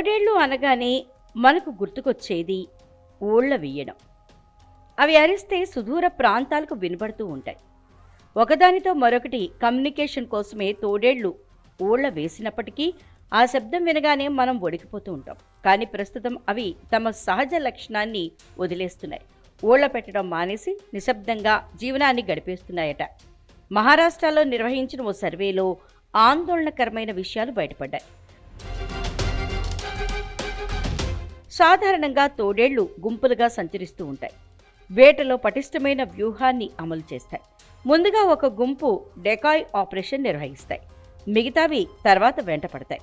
తోడేళ్ళు అనగానే మనకు గుర్తుకొచ్చేది ఊళ్ళ వేయడం అవి అరిస్తే సుదూర ప్రాంతాలకు వినబడుతూ ఉంటాయి. ఒకదానితో మరొకటి కమ్యూనికేషన్ కోసమే తోడేళ్ళు ఊళ్ళ వేసినప్పటికీ ఆ శబ్దం వినగానే మనం ఒడికిపోతూ ఉంటాం. కానీ ప్రస్తుతం అవి తమ సహజ లక్షణాన్ని వదిలేస్తున్నాయి. ఊళ్ళ పెట్టడం మానేసి నిశ్శబ్దంగా జీవనాన్ని గడిపేస్తున్నాయట. మహారాష్ట్రలో నిర్వహించిన ఓ సర్వేలో ఆందోళనకరమైన విషయాలు బయటపడ్డాయి. సాధారణంగా తోడేళ్ళు గుంపులుగా సంచరిస్తూ ఉంటాయి. వేటలో పటిష్టమైన వ్యూహాన్ని అమలు చేస్తాయి. ముందుగా ఒక గుంపు డెకాయ్ ఆపరేషన్ నిర్వహిస్తాయి. మిగతావి తర్వాత వెంట పడతాయి.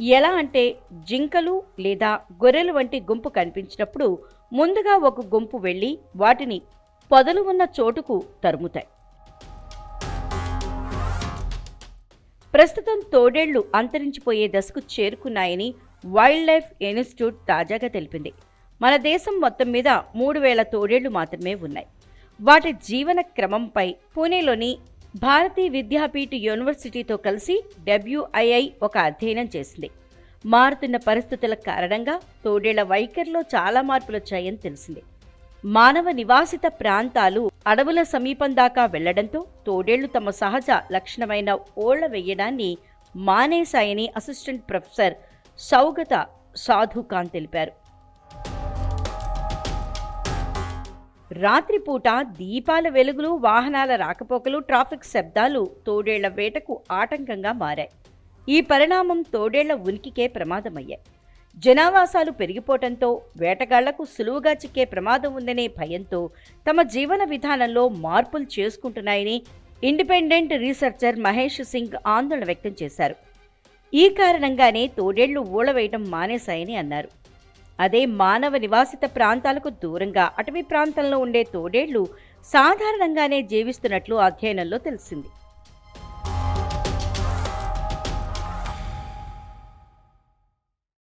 ఎలా అంటే జింకలు లేదా గొర్రెలు వంటి గుంపు కనిపించినప్పుడు ముందుగా ఒక గుంపు వెళ్ళి వాటిని పొదలు ఉన్న చోటుకు తరుముతాయి. ప్రస్తుతం తోడేళ్ళు అంతరించిపోయే దశకు చేరుకున్నాయని వైల్డ్ లైఫ్ ఇన్స్టిట్యూట్ తాజాగా తెలిపింది. మన దేశం మొత్తం మీద మూడు వేల తోడేళ్ళు మాత్రమే ఉన్నాయి. వాటి జీవన క్రమంపై పూణేలోని భారతీయ విద్యాపీఠ యూనివర్సిటీతో కలిసి డబ్ల్యూఐఐ ఒక అధ్యయనం చేసింది. మారుతున్న పరిస్థితుల కారణంగా తోడేళ్ళ వైఖరిలో చాలా మార్పులు వచ్చాయని తెలిసింది. మానవ నివాసిత ప్రాంతాలు అడవుల సమీపం దాకా వెళ్ళడంతో తోడేళ్ళు తమ సహజ లక్షణమైన ఓళ్ళ వేయడాన్ని మానేశాయని అసిస్టెంట్ ప్రొఫెసర్ సౌగత సాధుఖాన్ తెలిపారు. రాత్రిపూట దీపాల వెలుగులు వాహనాల రాకపోకలు ట్రాఫిక్ శబ్దాలు తోడేళ్ళ వేటకు ఆటంకంగా మారాయి. ఈ పరిణామం తోడేళ్ళ ఉనికికే ప్రమాదమయ్యాయి. జనావాసాలు పెరిగిపోవటంతో వేటగాళ్ళకు సులువుగా చిక్కే ప్రమాదం ఉందనే భయంతో తమ జీవన విధానంలో మార్పులు చేసుకుంటున్నాయని ఇండిపెండెంట్ రీసెర్చర్ మహేష్ సింగ్ ఆందోళన వ్యక్తం చేశారు. ఈ కారణంగానే తోడేళ్ళు ఊళవేయడం మానేశాయని అన్నారు. అదే మానవ నివాసిత ప్రాంతాలకు దూరంగా అటవీ ప్రాంతంలో ఉండే తోడేళ్ళు సాధారణంగానే జీవిస్తున్నట్లు అధ్యయనంలో తెలిసింది.